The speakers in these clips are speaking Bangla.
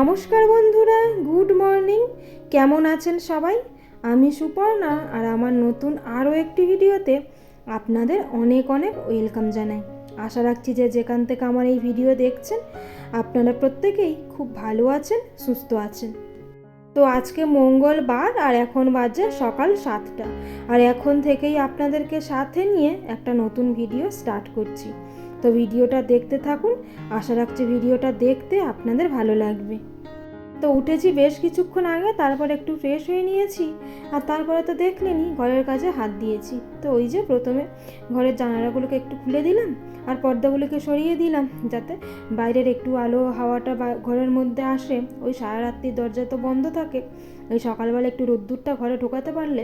নমস্কার বন্ধুরা, গুড মর্নিং। কেমন আছেন সবাই? আমি সুপর্ণা আর আমার নতুন আরও একটি ভিডিওতে আপনাদের অনেক অনেক ওয়েলকাম জানাই। আশা রাখছি যে যেখান থেকে আমার এই ভিডিও দেখছেন, আপনারা প্রত্যেকেই খুব ভালো আছেন, সুস্থ আছেন। তো আজকে মঙ্গলবার আর এখন বাজে সকাল সাতটা। আর এখন থেকেই আপনাদেরকে সাথে নিয়ে একটা নতুন ভিডিও স্টার্ট করছি। তো ভিডিওটা দেখতে থাকুন। আশা রাখছি ভিডিওটা দেখতে আপনাদের ভালো লাগবে। তো উঠেছি বেশ কিছুক্ষণ আগে, তারপর একটু ফ্রেশ হয়ে নিয়েছি। আর তারপরে তো দেখলেনি, ঘরের কাজে হাত দিয়েছি। তো ওই যে প্রথমে ঘরের জানালাগুলোকে একটু খুলে দিলাম আর পর্দাগুলোকে সরিয়ে দিলাম যাতে বাইরের একটু আলো হাওয়াটা ঘরের মধ্যে আসে। ওই সারা রাত্রির দরজা তো বন্ধ থাকে। ওই সকালবেলা একটু রোদ্দুরটা ঘরে ঢোকাতে পারলে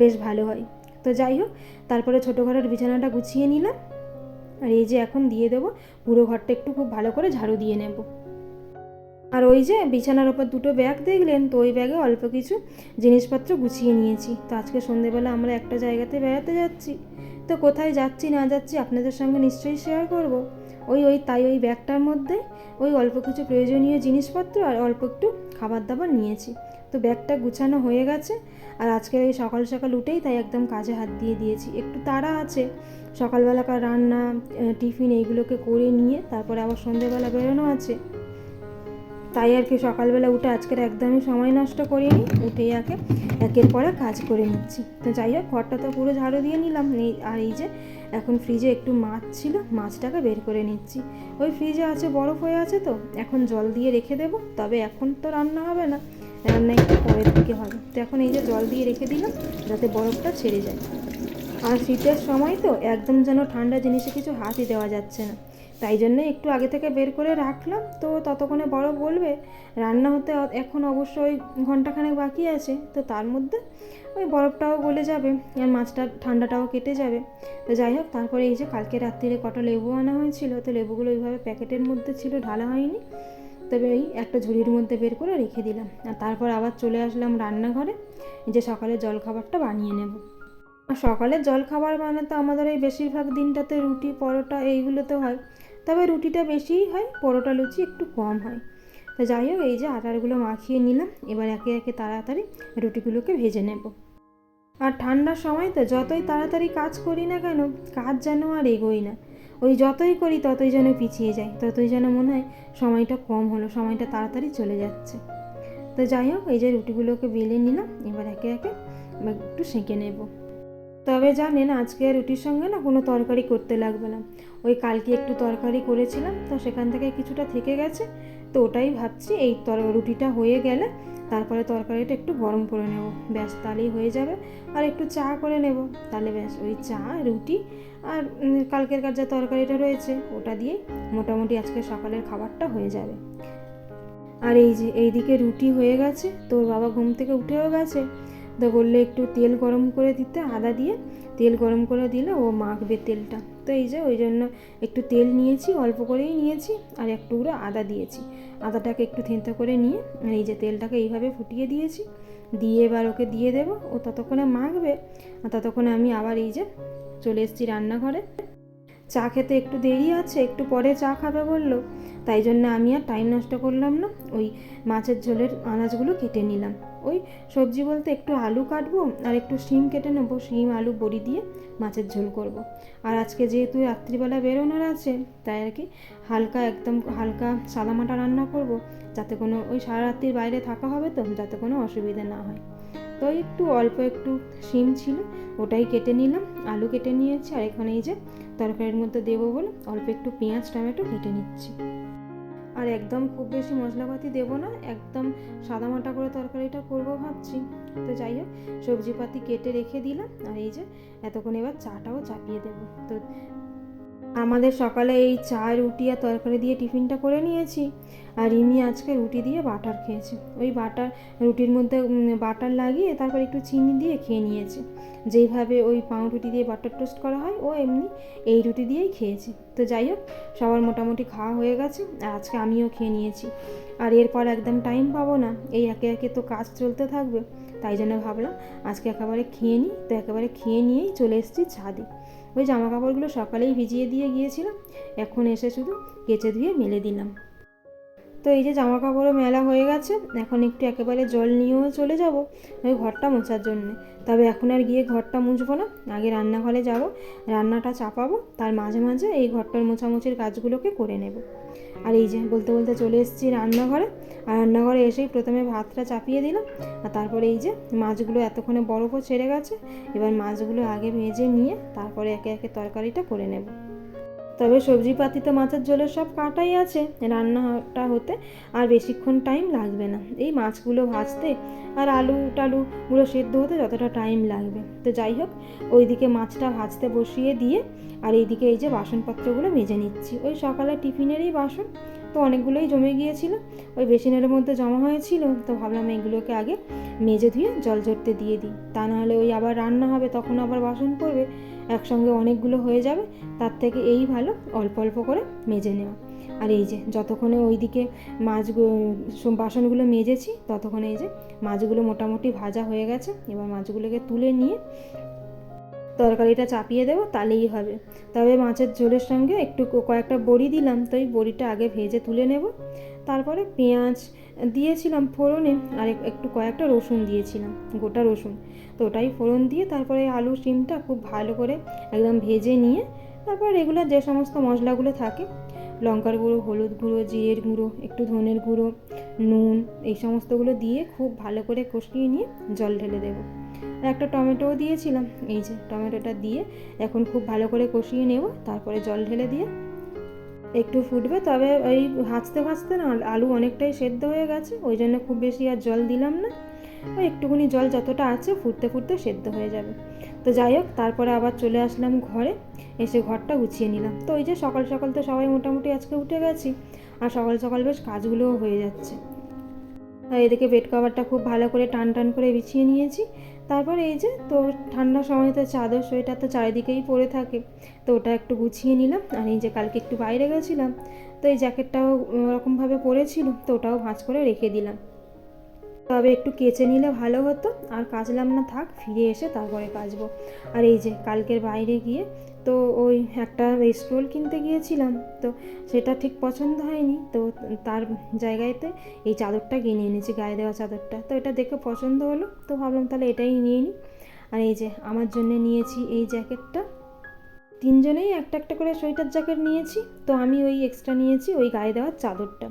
বেশ ভালো হয়। তো যাই হোক, তারপরে ছোটো ঘরের বিছানাটা গুছিয়ে নিলাম। আর এই যে এখন দিয়ে দেবো, পুরো ঘরটা একটু খুব ভালো করে ঝাড়ু দিয়ে নেব। আর ওই যে বিছানার ওপর দুটো ব্যাগ দেখলেন, তো ওই ব্যাগে অল্প কিছু জিনিসপত্র গুছিয়ে নিয়েছি। তো আজকে সন্ধেবেলা আমরা একটা জায়গাতে বেড়াতে যাচ্ছি। তো কোথায় যাচ্ছি না যাচ্ছি আপনাদের সঙ্গে নিশ্চয়ই শেয়ার করব। ওই ওই তাই ওই ব্যাগটার মধ্যে ওই অল্প কিছু প্রয়োজনীয় জিনিসপত্র আর অল্প একটু খাবার দাবার নিয়েছি। তো ব্যাগটা গুছানো হয়ে গেছে। আর আজকে এই সকাল সকাল উঠেই তাই একদম কাজে হাত দিয়ে দিয়েছি। একটু তাড়া আছে, সকালবেলাকার রান্না টিফিন এইগুলোকে করে নিয়ে তারপরে আবার সন্ধেবেলা বেরোনো আছে। তাই আর কি সকালবেলা উঠে আজকের একদমই সময় নষ্ট করিনি উঠেই একে একের পরে কাজ করে নিচ্ছি। তো যাই হোক, ঘরটা তো পুরো ঝাড়ু দিয়ে নিলাম আর এই যে এখন ফ্রিজে একটু মাছ ছিল, মাছটাকে বের করে নিচ্ছি। ওই ফ্রিজে আছে, বরফ হয়ে আছে তো, এখন জল দিয়ে রেখে দেবো, তবে এখন তো রান্না হবে না। রান্না একটু পরের দিকে হবে। তো এখন এই যে জল দিয়ে রেখে দিলাম, যাতে বরফটা ছেড়ে যায়। আর শীতের সময় তো একদম যেন ঠান্ডা জিনিসে কিছু হাতই দেওয়া যাচ্ছে না। তাই জন্য একটু আগে থেকে বের করে রাখলাম। তো ততক্ষণে বরফ বলবে রান্না হতে এখন অবশ্যই ঘন্টাখানেক বাকি আছে। তো তার মধ্যে ওই বরফটাও গলে যাবে আর মাছটা ঠান্ডাটাও কেটে যাবে। তো যাই হোক, তারপরে এই যে কালকে রাত্রিরে কটা লেবু আনা হয়েছিল, তো লেবুগুলো ওইভাবে প্যাকেটের মধ্যে ছিল, ঢালা হয়নি। তবে এই একটা ঝুড়ির মধ্যে বের করে রেখে দিলাম। আর তারপর আবার চলে আসলাম রান্নাঘরে, যে সকালে জলখাবারটা বানিয়ে নেব। আর সকালে জল খাবার মানে তো আমাদের এই বেশিরভাগ দিনটাতে রুটি, পরোটা এইগুলোতে হয়। তবে রুটিটা বেশিই হয়, পরোটা লুচি একটু কম হয়। তো যাই হোক, এই যে আটারগুলো মাখিয়ে নিলাম, এবার একে একে তাড়াতাড়ি রুটিগুলোকে ভেজে নেব। আর ঠান্ডার সময় তো যতই তাড়াতাড়ি কাজ করি না কেন, কাজ যেন আর এগোই না। ওই যতই করি ততই যেন পিছিয়ে যাই, ততই যেন মনে হয় সময়টা কম হলো, সময়টা তাড়াতাড়ি চলে যাচ্ছে। তো যাই হোক, এই যে রুটিগুলোকে বেলে নিলাম, এবার একে একে একটু সেঁকে নেব। তবে জানেন, আজকে আর রুটির সঙ্গে না কোনো তরকারি করতে লাগবে না। ওই কালকে একটু তরকারি করেছিলাম, তো সেখান থেকে কিছুটা থেকে গেছে। তো ওটাই ভাবছি, এই তর রুটিটা হয়ে গেলে তারপরে তরকারিটা একটু গরম করে নেব। ব্যাস, তাহলেই হয়ে যাবে। আর একটু চা করে নেব। তাহলে ব্যাস, ওই চা, রুটি আর কালকের কার যা তরকারিটা রয়েছে, ওটা দিয়ে মোটামুটি আজকে সকালের খাবারটা হয়ে যাবে। আর এই যে, এইদিকে রুটি হয়ে গেছে। তোর বাবা ঘুম থেকে উঠেও গেছে। তো বললে একটু তেল গরম করে দিতে, আদা দিয়ে তেল গরম করে দিলে ও মাখবে তেলটা। তো এই যে, ওই জন্য একটু তেল নিয়েছি, অল্প করেই নিয়েছি, আর এক টুকরো আদা দিয়েছি। আদাটাকে একটু থেঁতো করে নিয়ে এই যে তেলটাকে এইভাবে ফুটিয়ে দিয়েছি, দিয়ে এবার ওকে দিয়ে দেবো। ও ততক্ষণে মাখবে, আর ততক্ষণে আমি আবার এই যে চলে এসেছি রান্নাঘরে। চা খেতে একটু দেরি আছে, একটু পরে চা খাবে বলল, তাই জন্য আমি আর টাইম নষ্ট করলাম না। ওই মাছের ঝোলের আনাজগুলো কেটে নিলাম। ওই সবজি বলতে একটু আলু কাটবো আর একটু শিম কেটে নেব, শিম, আলু, বড়ি দিয়ে মাছের ঝোল করব। আর আজকে যেহেতু রাত্রিবেলা বেরোনোর আছে, তাই আর কি হালকা একদম হালকা সাদামাটা রান্না করব, যাতে কোনো ওই সারা রাত্রির বাইরে থাকা হবে তো, যাতে কোনো অসুবিধা না হয় তো একটু অল্প একটু শিম ছিল, ওটাই কেটে নিলাম, আলু কেটে নিয়েছি, আর এখানে এই যে তরকারির মধ্যে দেবো বলে অল্প একটু পেঁয়াজ, টমেটো কেটে নিচ্ছি আর একদম খুব বেশি মশলাপাতি দেবো না, একদম সাদামাটা করে তরকারিটা করব ভাবছি। তো যাই হোক, সবজিপাতি কেটে রেখে দিলাম, আর এই যে এতক্ষণ এবার চাটাও চাপিয়ে দেবো। তো আমাদের সকালে এই চা রুটি আর তরকারি দিয়ে টিফিনটা করে নিয়েছি। আর রিমি আজকে রুটি দিয়ে বাটার খেয়েছে। ওই বাটার, রুটির মধ্যে বাটার লাগিয়ে তারপর একটু চিনি দিয়ে খেয়ে নিয়েছে। যেইভাবে ওই পাউরুটি দিয়ে বাটার টোস্ট করা হয়, ও এমনি এই রুটি দিয়েই খেয়েছে। তো যাই হোক, সবার মোটামুটি খাওয়া হয়ে গেছে, আর আজকে আমিও খেয়ে নিয়েছি। আর এরপর একদম টাইম পাবো না, এই একে একে তো কাজ চলতে থাকবে। তাই জন্য ভাবলাম, আজকে একেবারে খেয়ে নিই তো একেবারে খেয়ে নিয়েই চলে এসেছি ছাদে। ওই জামা কাপড়গুলো সকালেই ভিজিয়ে দিয়ে গিয়েছিলাম এখন এসে শুধু কেচে ধুয়ে মেলে দিলাম। তো এই যে জামা কাপড়ও মেলা হয়ে গেছে, এখন একটু একেবারে জল নিয়েও চলে যাব ওই ঘরটা মোছার জন্যে। তবে এখন আর গিয়ে ঘরটা মুছবো না, আগে রান্নাঘরে যাব, রান্নাটা চাপাবো, তার মাঝে মাঝে এই ঘরটার মোছামুছির কাজগুলোকে করে নেব। আর এই যে বলতে বলতে চলে এসেছি রান্নাঘরে। আর রান্নাঘরে এসেই প্রথমে ভাতটা চাপিয়ে দিলাম। আর তারপরে এই যে মাছগুলো এতক্ষণে বরফও ছেড়ে গেছে। এবার মাছগুলো আগে ভেজে নিয়ে তারপরে একে একে তরকারিটা করে নেব। তবে সবজি পাতিতে মাছের ঝোলের সব কাটাই আছে, রান্নাটা হতে আর বেশিক্ষণ টাইম লাগবে না। এই মাছগুলো ভাজতে আর আলু টালুগুলো সেদ্ধ হতে যতটা টাইম লাগবে। তো যাই হোক, ওইদিকে মাছটা ভাজতে বসিয়ে দিয়ে আর এইদিকে এই যে বাসনপত্রগুলো মেজে নিচ্ছি। ওই সকালে টিফিনেরই বাসন, তো অনেকগুলোই জমে গিয়েছিল। ওই বেসিনের মধ্যে জমা হয়েছিল, তো ভাবলাম এগুলোকে আগে মেজে ধুয়ে জল ঝরতে দিয়ে দিই। তা নাহলে ওই আবার রান্না হবে, তখন আবার বাসন পড়বে। একসঙ্গে অনেকগুলো হয়ে যাবে, তার থেকে এই ভালো অল্প অল্প করে মেজে নেওয়া। আর এই যে, যতক্ষণে ওইদিকে মাছগুলো বাসনগুলো মেজেছি, ততক্ষণে এই যে, মাছগুলো মোটামুটি ভাজা হয়ে গেছে, এবার মাছগুলোকে তুলে নিয়ে তরকারিটা চাপিয়ে দেবো, তাহলেই হবে। তবে মাছের ঝোলের সঙ্গে একটু কয়েকটা বড়ি দিলাম, তো ওই বড়িটা আগে ভেজে তুলে নেব। তারপরে পেঁয়াজ দিয়েছিলাম ফোড়নে, আর একটু কয়েকটা রসুন দিয়েছিলাম, গোটা রসুন। তো ওটাই ফোড়ন দিয়ে তারপরে আলু শিমটা খুব ভালো করে একদম ভেজে নিয়ে, তারপর রেগুলার যে সমস্ত মশলাগুলো থাকে লঙ্কার গুঁড়ো, হলুদ গুঁড়ো, জিরের গুঁড়ো, একটু ধনের গুঁড়ো, নুন, এই সমস্তগুলো দিয়ে খুব ভালো করে কষিয়ে নিয়ে জল ঢেলে দেবো। আর একটা টমেটোও দিয়েছিলাম, এই যে টমেটোটা দিয়ে এখন খুব ভালো করে কষিয়ে নেব, তারপরে জল ঢেলে দিয়ে একটু ফুটবে, তবে ওই ভাজতে ভাজতে না, আলু অনেকটাই সেদ্ধ হয়ে গেছে, ওই জন্য খুব বেশি আর জল দিলাম না। ওই একটুখানি জল যতটা আছে ফুটতে ফুটতে সেদ্ধ হয়ে যাবে। তো যাই হোক, তারপরে আবার চলে আসলাম ঘরে, এসে ঘরটা গুছিয়ে নিলাম। তো ওই যে সকাল সকাল তো সবাই মোটামুটি আজকে উঠে গেছি, আর সকাল সকাল বেশ কাজগুলোও হয়ে যাচ্ছে। আর এদিকে বেড কভারটা খুব ভালো করে টান টান করে বিছিয়ে নিয়েছি। তারপরে এই যে তো ঠান্ডার সময় তো চাদর সোয়েটার তো চারিদিকেই পরে থাকে, তো ওটা একটু গুছিয়ে নিলাম। আর এই যে কালকে একটু বাইরে গেছিলাম, তো এই জ্যাকেটটাও ওরকমভাবে পরেছিল, তো ওটাও ভাঁজ করে রেখে দিলাম। তবে একটু কেচে নিলে ভালো হতো। আর কাচলাম না, থাক, ফিরে এসে তারপরে কাচবো। আর এই যে কালকের বাইরে গিয়ে তো ওই একটা স্টোল কিনতে গিয়েছিলাম। তো সেটা ঠিক পছন্দ হয়নি। তো তার জায়গাতে এই চাদরটা কিনে এনেছি, গায়ে দেওয়া চাদরটা। তো এটা দেখে পছন্দ হলো। তো ভাবলাম তাহলে এটাই নিয়ে নিই। আর এই যে আমার জন্য নিয়েছি এই জ্যাকেটটা। তিনজনেই একটা একটা করে সোয়েটার জ্যাকেট নিয়েছি। তো আমি ওই এক্সট্রা নিয়েছি, ওই গায়ে দেওয়ার চাদরটা।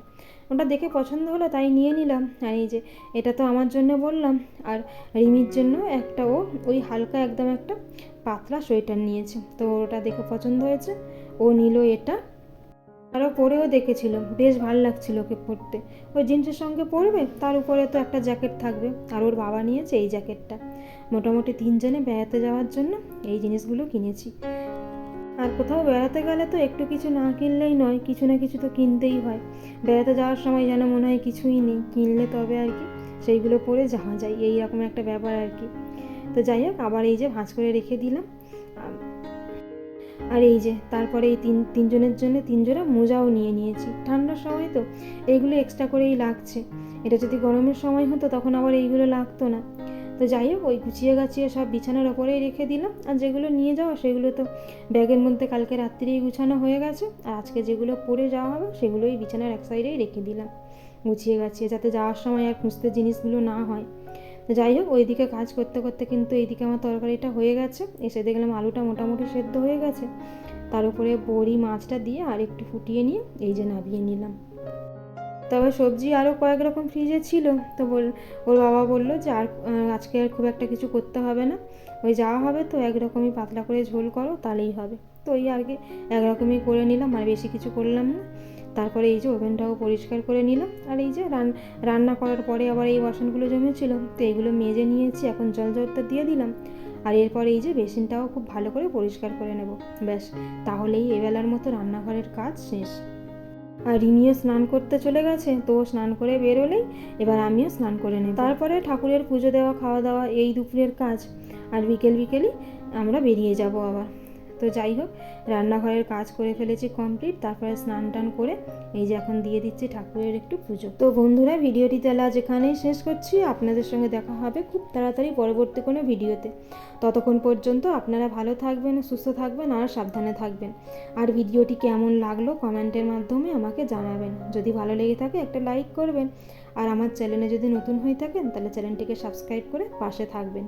ওটা দেখে পছন্দ হলো, তাই নিয়ে নিলাম। আর এই যে, এটা তো আমার জন্য বললাম। আর রিমির জন্য একটা ও, ওই হালকা একদম একটা পাতলা সোয়েটার নিয়েছে। তো ওটা দেখে পছন্দ হয়েছে। ও নিল এটা। আরও পরেও দেখেছিল। বেশ ভালো লাগছিল ওকে পরতে। ওই জিন্সের সঙ্গে পরবে, তার উপরে তো একটা জ্যাকেট থাকবে। আর ওর বাবা নিয়েছে এই জ্যাকেটটা। মোটামুটি তিনজনে বেড়াতে যাওয়ার জন্য এই জিনিসগুলো কিনেছি। আর কোথাও বেড়াতে গেলে তো একটু কিছু না কিনলেই নয়, কিছু না কিছু তো কিনতেই হয়। বেড়াতে যাওয়ার সময় যেন মনে হয় কিছুই নেই, কিনলে তবে আর কি, সেইগুলো পরে যাওয়া যায় এই রকম একটা ব্যাপার আর কি। তো যাই হোক, আবার এই যে ভাঁজ করে রেখে দিলাম। আর এই যে তারপরে এই তিন, তিনজনের জন্য তিনজোড়া মোজাও নিয়ে নিয়েছি। ঠান্ডার সময় তো এইগুলো এক্সট্রা করেই লাগছে। এটা যদি গরমের সময় হতো তখন আবার এইগুলো লাগতো না। তো যাই হোক, ওই গুছিয়ে গাছিয়ে সব বিছানার ওপরেই রেখে দিলাম। আর যেগুলো নিয়ে যাওয়া, সেগুলো তো ব্যাগের মধ্যে কালকে রাত্রিরেই গুছানো হয়ে গেছে। আর আজকে যেগুলো পরে যাওয়া হবে, সেগুলোই বিছানার এক সাইডেই রেখে দিলাম। গুছিয়ে গাছিয়ে, যাতে যাওয়ার সময় আর খুঁজতে জিনিসগুলো না হয়। তো যাই হোক, ওইদিকে কাজ করতে করতে কিন্তু এইদিকে আমার তরকারিটা হয়ে গেছে। এসে দেখলাম আলুটা মোটামুটি সেদ্ধ হয়ে গেছে। তার উপরে বড়ি, মাছটা দিয়ে আর একটু ফুটিয়ে নিয়ে এই যে নাবিয়ে নিলাম। তবে সবজি আরও কয়েক রকম ফ্রিজে ছিল। তো বল, ওর বাবা বলল যে আর আজকে আর খুব একটা কিছু করতে হবে না। ওই যাওয়া হবে তো একরকমই পাতলা করে ঝোল করো, তাহলেই হবে। তো ওই আর কি একরকমই করে নিলাম, আর বেশি কিছু করলাম না। তারপরে এই যে ওভেনটাও পরিষ্কার করে নিলাম। আর এই যে রান, রান্না করার পরে আবার এই বাসনগুলো জমেছিল। তো এগুলো মেজে নিয়েছি, এখন জল জলটা দিয়ে দিলাম। আর এরপর এই যে বেসিনটাও খুব ভালো করে পরিষ্কার করে নেব। ব্যাস, তাহলেই এবেলার মতো রান্নাঘরের কাজ শেষ। আর রিনিও স্নান করতে চলে গেছে, তো স্নান করে বেরোলেই এবার আমিও স্নান করে নেব। তারপরে ঠাকুরের পুজো দেওয়া, খাওয়া দাওয়া, এই দুপুরের কাজ। আর বিকেল বিকেলই আমরা বেরিয়ে যাব আবার। তো যাই হোক, রান্নাঘরের কাজ করে ফেলেছি কমপ্লিট তারপরে স্নান টান করে এই যে এখন দিয়ে দিচ্ছি ঠাকুরের একটু পুজো। তো বন্ধুরা, ভিডিওটি তাহলে আজ এখানেই শেষ করছি। আপনাদের সঙ্গে দেখা হবে খুব তাড়াতাড়ি পরবর্তী কোনো ভিডিওতে। ততক্ষণ পর্যন্ত আপনারা ভালো থাকবেন, সুস্থ থাকবেন আর সাবধানে থাকবেন। আর ভিডিওটি কেমন লাগল কমেন্টের মাধ্যমে আমাকে জানাবেন। যদি ভালো লেগে থাকে একটা লাইক করবেন। আর আমার চ্যানেলে যদি নতুন হয়ে থাকেন, তাহলে চ্যানেলটিকে সাবস্ক্রাইব করে পাশে থাকবেন।